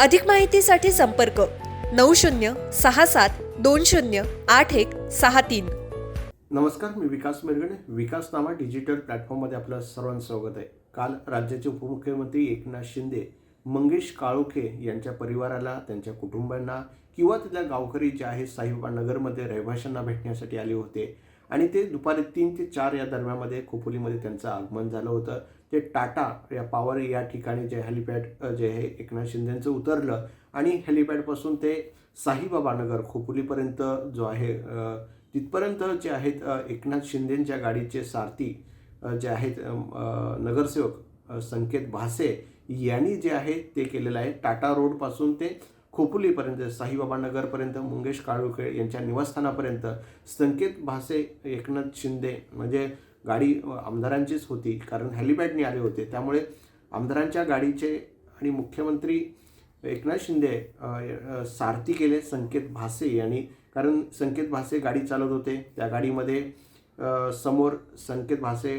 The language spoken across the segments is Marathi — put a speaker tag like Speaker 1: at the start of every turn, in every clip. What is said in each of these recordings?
Speaker 1: अधिक माहितीसाठी संपर्क नऊ शून्य सहा सात दोन शून्य आठ एक सहा तीन.
Speaker 2: नमस्कार मी विकास मिरगणे विकास नामा डिजिटल प्लॅटफॉर्ममध्ये आपलं सर्वांचं स्वागत आहे. काल राज्याचे उपमुख्यमंत्री एकनाथ शिंदे मंगेश काळोखे यांच्या परिवाराला त्यांच्या कुटुंबांना किंवा तिथल्या गावकरी जे आहेत साहेबानगरमध्ये रहिवाशांना भेटण्यासाठी आले होते. आणि ते दुपारी तीन ते चार या दरम्यानमध्ये खोपोलीमध्ये त्यांचं आगमन झालं होतं. ते टाटा या पावर या ठिकाणी जे हेलिपॅड जे हे एकनाथ शिंदेंचं उतरलं आणि हेलिपॅडपासून ते साईबाबानगर खोपोलीपर्यंत जो आहे तिथपर्यंत जे आहेत एकनाथ शिंदेंच्या गाडीचे सारथी जे आहेत नगरसेवक संकेत भासे यांनी जे आहे ते केलेलं आहे. टाटा रोडपासून ते खोपोलीपर्यंत साईबाबा नगरपर्यंत मंगेश काळुखे यांच्या निवासस्थानापर्यंत संकेत भासे एकनाथ शिंदे म्हणजे गाडी आमदारांचीच होती कारण हॅलिपॅडने आले होते. त्यामुळे आमदारांच्या गाडीचे आणि मुख्यमंत्री एकनाथ शिंदे सारथी केले संकेत भासे यांनी. कारण संकेत भासे गाडी चालवत होते. त्या गाडीमध्ये समोर संकेत भासे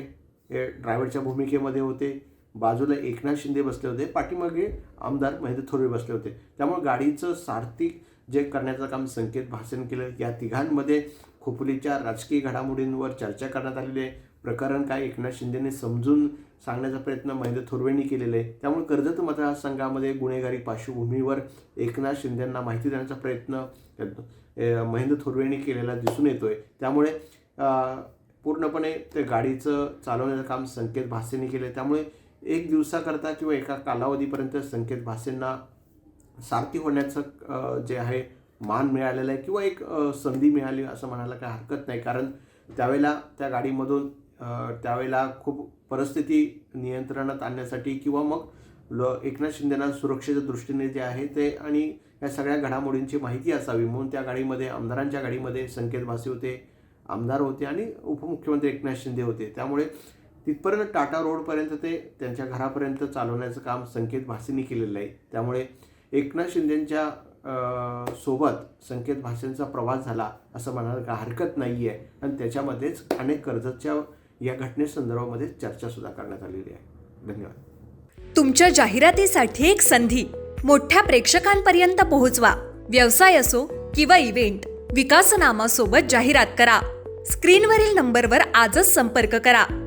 Speaker 2: हे ड्रायव्हरच्या भूमिकेमध्ये होते. बाजूला एकनाथ शिंदे बसले होते. पाठीमागे आमदार महेंद्र थोरवे बसले होते. त्यामुळे गाडीचं सार्थिक जे करण्याचं काम संकेत भासेन केलं. या तिघांमध्ये खोपोलीच्या राजकीय घडामोडींवर चर्चा करण्यात आलेली आहे. प्रकरण काय एकनाथ शिंदेने समजून सांगण्याचा प्रयत्न महेंद्र थोरवेंनी केलेला आहे. त्यामुळे कर्जत मतदारसंघामध्ये गुन्हेगारी पार्श्वभूमीवर एकनाथ शिंदेंना माहिती देण्याचा प्रयत्न महेंद्र थोरवेंनी केलेला दिसून येतोय. त्यामुळे पूर्णपणे ते गाडीचं चालवण्याचं काम संकेत भासेने केलं त्यामुळे एक दिवसाकरता किंवा एका कालावधीपर्यंत संकेत भाषेंना सारथी होण्याचं जे आहे मान मिळालेलं आहे किंवा एक संधी मिळाली असं म्हणायला काही हरकत नाही. कारण त्यावेळेला त्या गाडीमधून त्यावेळेला खूप परिस्थिती नियंत्रणात आणण्यासाठी किंवा मग ल एकनाथ शिंदेना सुरक्षेच्या दृष्टीने जे आहे ते आणि या सगळ्या घडामोडींची माहिती असावी. म्हणून त्या गाडीमध्ये आमदारांच्या गाडीमध्ये संकेत भासे होते आमदार होते आणि उपमुख्यमंत्री एकनाथ शिंदे होते. त्यामुळे तिथपर्यंत टाटा रोडपर्यंत ते त्यांच्या घरापर्यंत चालवण्याचं काम संकेत भासेंनी केलेलं आहे. त्यामुळे एकनाथ शिंदेंच्या सोबत संकेत भाषेंचा प्रवास झाला असं म्हणायला का हरकत नाही आहे आणि त्याच्यामध्येच अनेक कर्जतच्या या घटनेसंदर्भामध्ये चर्चासुद्धा करण्यात आलेली आहे. धन्यवाद.
Speaker 1: तुमच्या जाहिरातीसाठी एक संधी. मोठ्या प्रेक्षकांपर्यंत पोहोचवा. व्यवसाय असो किंवा इव्हेंट विकासनामासोबत जाहिरात करा. स्क्रीनवरील नंबरवर आजच संपर्क करा.